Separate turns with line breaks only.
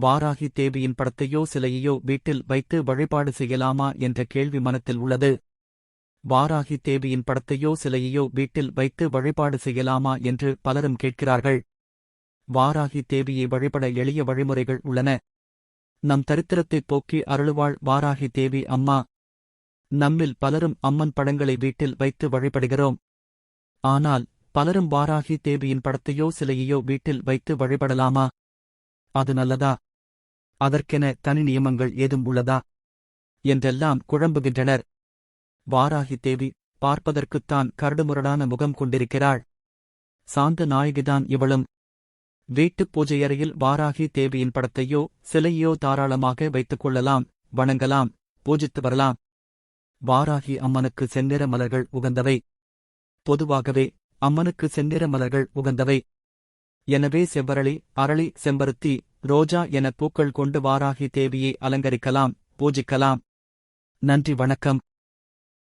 வாராகி தேவியின் படத்தையோ சிலையையோ வீட்டில் வைத்து வழிபாடு செய்யலாமா என்ற கேள்வி மனத்தில் உள்ளது. வாராகி தேவியின் படத்தையோ சிலையையோ வீட்டில் வைத்து வழிபாடு செய்யலாமா என்று பலரும் கேட்கிறார்கள். வாராகி தேவியை வழிபட எளிய வழிமுறைகள் உள்ளன. நம் தரித்திரத்தைப் போக்கி அருளுவாள் வாராகி தேவி அம்மா. நம்மில் பலரும் அம்மன் படங்களை வீட்டில் வைத்து வழிபடுகிறோம். ஆனால் பலரும் வாராகி தேவியின் படத்தையோ சிலையையோ வீட்டில் வைத்து வழிபடலாமா? அது நல்லதா? அதற்கென தனி நியமங்கள் ஏதும் உள்ளதா? என்றெல்லாம் குழம்புகின்றனர். வாராகி தேவி பார்ப்பதற்குத்தான் கரடுமுரடான முகம் கொண்டிருக்கிறாள். சாந்த நாயகிதான் இவளும். வீட்டுப் பூஜையறையில் வாராகி தேவியின் படத்தையோ சிலையோ தாராளமாக வைத்துக் கொள்ளலாம் வணங்கலாம் பூஜித்து வரலாம். வாராகி அம்மனுக்கு செந்நிற மலர்கள் உகந்தவை. பொதுவாகவே அம்மனுக்கு செந்நிற மலர்கள் உகந்தவை. எனவே செவ்வரளி அரளி செம்பருத்தி ரோஜா என பூக்கள் கொண்டு வாராகி தேவியை அலங்கரிக்கலாம் பூஜிக்கலாம். நன்றி வணக்கம்.